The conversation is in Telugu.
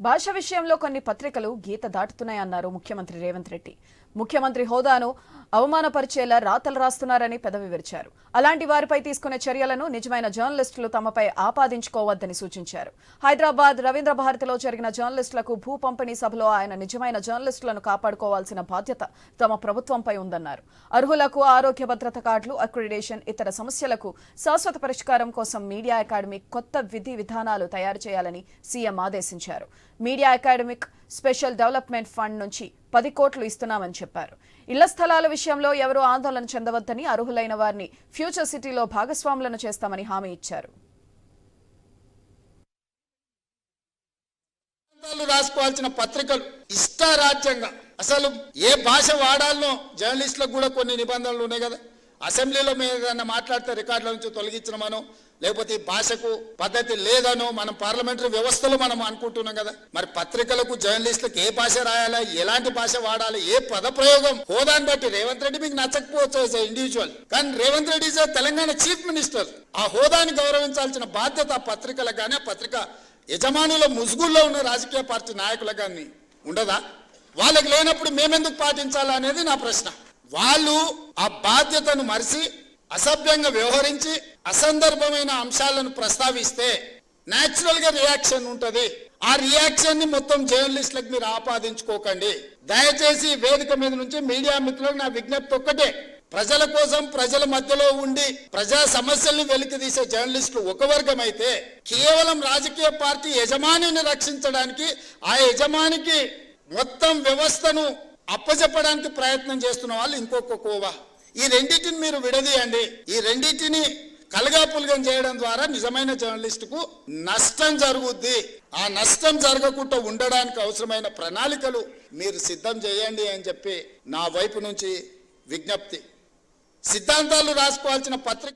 భాష విషయంలో కొన్ని పత్రికలు గీత దాటుతున్నాయన్నారు ముఖ్యమంత్రి రేవంత్ రెడ్డి. ముఖ్యమంత్రి హోదాను అవమానపరిచేలా రాతలు రాస్తున్నారని పెదవి విరిచారు. అలాంటి వారిపై తీసుకునే చర్యలను నిజమైన జర్నలిస్టులు తమపై ఆపాదించుకోవద్దని సూచించారు. హైదరాబాద్ రవీంద్ర భారతిలో జరిగిన జర్నలిస్టులకు భూ పంపిణీ సభలో ఆయన నిజమైన జర్నలిస్టులను కాపాడుకోవాల్సిన బాధ్యత తమ ప్రభుత్వంపై ఉందన్నారు. అర్హులకు ఆరోగ్య భద్రత కార్డులు అక్రిడేషన్ ఇతర సమస్యలకు శాశ్వత పరిష్కారం కోసం మీడియా అకాడమీ కొత్త విధి విధానాలు తయారు చేయాలని సీఎం ఆదేశించారు. Media academic special development fund నుంచి పది కోట్లు ఇస్తున్నామని చెప్పారు. ఇళ్ళ స్థలాల విషయంలో ఎవరూ ఆందోళన చెందవద్దని అర్హులైన వారిని ఫ్యూచర్ సిటీలో భాగస్వాములను చేస్తామని హామీ ఇచ్చారు. రాసుకోవాల్సిన పత్రికలు ఇష్టారాజ్యంగా అసలు ఏ భాష వాడాలనో జర్నలిస్టులకు కూడా కొన్ని నిబంధనలు ఉన్నాయి కదా. అసెంబ్లీలో మేము ఏదైనా మాట్లాడితే రికార్డుల నుంచి తొలగించడమనో లేకపోతే ఈ భాషకు పద్ధతి లేదనో మనం పార్లమెంటరీ వ్యవస్థలో మనం అనుకుంటున్నాం కదా. మరి పత్రికలకు జర్నలిస్టులకు ఏ భాష రాయాలా ఎలాంటి భాష వాడాలి ఏ పద ప్రయోగం హోదాని బట్టి రేవంత్ రెడ్డి మీకు నచ్చకపోవచ్చు యాజ్ ఇండివిజువల్ కానీ Revanth Reddy is Telangana chief minister ఆ హోదాని గౌరవించాల్సిన బాధ్యత ఆ పత్రికలకు కానీ ఆ పత్రిక యజమానుల ముసుగుల్లో ఉన్న రాజకీయ పార్టీ నాయకులకు కానీ ఉండదా? వాళ్ళకి లేనప్పుడు మేమెందుకు పాటించాలా అనేది నా ప్రశ్న. వాళ్ళు ఆ బాధ్యతను మరిచి అసభ్యంగా వ్యవహరించి అసందర్భమైన అంశాలను ప్రస్తావిస్తే న్యాచురల్గా రియాక్షన్ ఉంటది. ఆ రియాక్షన్ని మొత్తం జర్నలిస్టులకు మీరు ఆపాదించుకోకండి. దయచేసి వేదిక మీద నుంచి మీడియా మిత్రులకు నా విజ్ఞప్తి ఒక్కటే. ప్రజల కోసం ప్రజల మధ్యలో ఉండి ప్రజా సమస్యల్ని వెలికి తీసే జర్నలిస్టులు ఒక వర్గం అయితే కేవలం రాజకీయ పార్టీ యజమానిని రక్షించడానికి ఆ యజమానికి మొత్తం వ్యవస్థను అప్పచెప్పడానికి ప్రయత్నం చేస్తున్న వాళ్ళు ఇంకొక కోవా. ఈ రెండింటిని మీరు విడదీయండి. ఈ రెండింటిని కలగాపులగం చేయడం ద్వారా నిజమైన జర్నలిస్టుకు నష్టం జరుగుద్ది. ఆ నష్టం జరగకుండా ఉండడానికి అవసరమైన ప్రణాళికలు మీరు సిద్ధం చేయండి అని చెప్పి నా వైపు నుంచి విజ్ఞప్తి. సిద్ధాంతాలు రాసుకోవాల్సిన పత్రిక